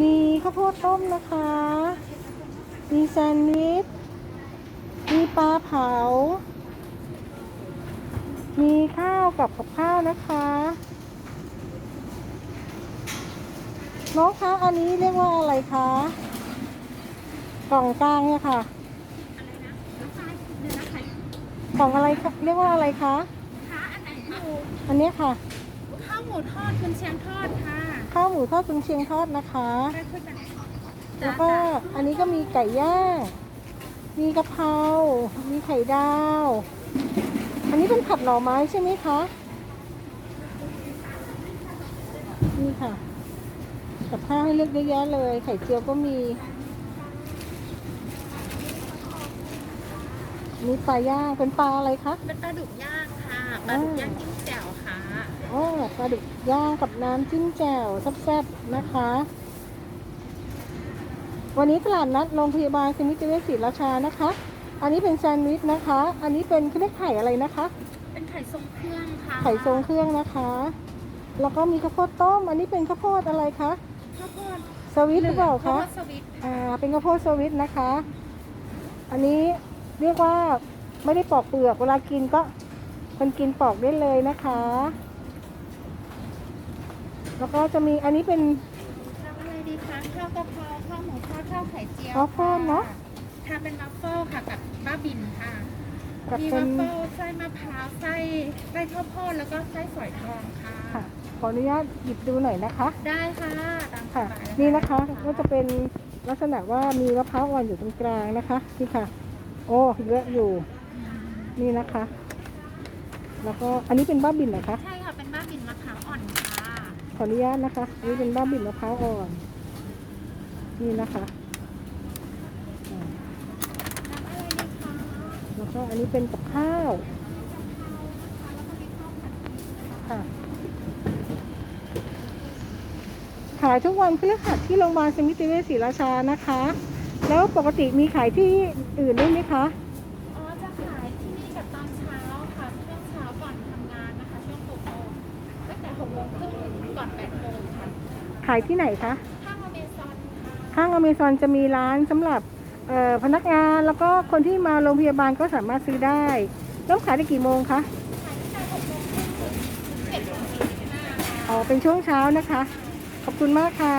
มีข้าวโพดต้มนะคะ มีแซนด์วิช มีปลาเผา มีข้าวกับกับข้าวนะคะน้องคะอันนี้เรียกว่าอะไรคะ กล่องกลางเนี่ยค่ะ กล่องอะไรคะเรียกว่าอะไรคะคะอันไหนคะอันเนี้ยค่ะ ข้าวหมูทอดคุณเชียงทอดค่ะ ข้าวหมูทอดกุนเชียงทอดนะคะได้ขึ้นแบบไหนแล้วก็อันนี้ก็มีไก่ย่างมีกะเพรา มีไข่ดาว อันนี้เป็นผัดหน่อไม้ใช่ไหมคะ นี่ค่ะ กับข้าวให้เลือกเยอะแยะเลย ไข่เจียวก็มีมีปลาย่างเป็นปลาอะไรคะ เป็นปลาดุกย่างค่ะ ปลาดุกย่างจิ้มแจ่ว ค่ะอ๋อปลาดุกย่างกับน้ำจิ้มแจ่วแซ่บๆนะคะ วันนี้ตลาดนัดโรงพยาบาลสมิติเวชศรีราชานะคะ อันนี้เป็นแซนด์วิชนะคะ อันนี้เป็นเขาเรียกไข่อะไรนะคะ เป็นไข่ทรงเครื่องค่ะไข่ทรงเครื่องนะคะ แล้วก็มีข้าวโพดต้ม อันนี้เป็นข้าวโพดอะไรคะข้าวโพดสวิตหรือเปล่าข้าวคะโพดสวิตอ่าเป็นข้าวโพดสวิตนะคะ อันนี้เรียกว่าไม่ได้ปอกเปลือกเวลากินก็ คนกินปอกได้เลยนะคะ แล้วก็จะมีอันนี้เป็นรับอะไรดีคะข้าวกะเพราข้าวหมูทอดข้าวไข่เจียววัฟเฟิลเนอะค่ะเป็นวัฟเฟิลค่ะกับบ้าบินค่ะกับมีเป็วันฟเฟิลไส้มะพร้าวไส้ไส้ข้าวโพดแล้วก็ไส้ฝอยทองค่ะ ค่ะขออนุญาตหยิบดูหน่อยนะคะ ได้ค่ะตามสค่ะ บายเลยนี่นะคะก็จะเป็นลักษณะว่ามีมะพร้าวอ่อนอยู่ตรงกลางนะคะนี่ค่ะ โอ้เยอะอยู่นี่นะคะ แล้วก็อันนี้เป็นบ้าบินเหรอคะ ใช่ค่ะ เป็นบ้าบินมะพร้าวอ่อนค่ะขออนุญาตนะคะ อันนี้เป็นบ้าบินมะพร้าวอ่อน นี่นะคะอ่าน้ำอะไรดีคะแล้วก็อันนี้เป็นกับข้าวค่ะขายทุกวันพฤหัสที่โรงพยาบาลสมิติเวชศรีราชานะคะ แล้วปกติมีขายที่อื่นด้วยไหมคะ โมงครึ่งถึงก่อนแปดโมงค่ะขายที่ไหนคะ ข้างอเมซอนค่ะข้างอเมซอนจะมีร้านสำหรับเอ่อพนักงานแล้วก็คนที่มาโรงพยาบาลก็สามารถซื้อได้เริ่มขายได้กี่โมงคะ ขายตั้งแต่หกโมงครึ่งถึงเจ็ดโมงสี่สิบห้าค่ะ อ๋อ เป็นช่วงเช้านะคะ ขอบคุณมากค่ะ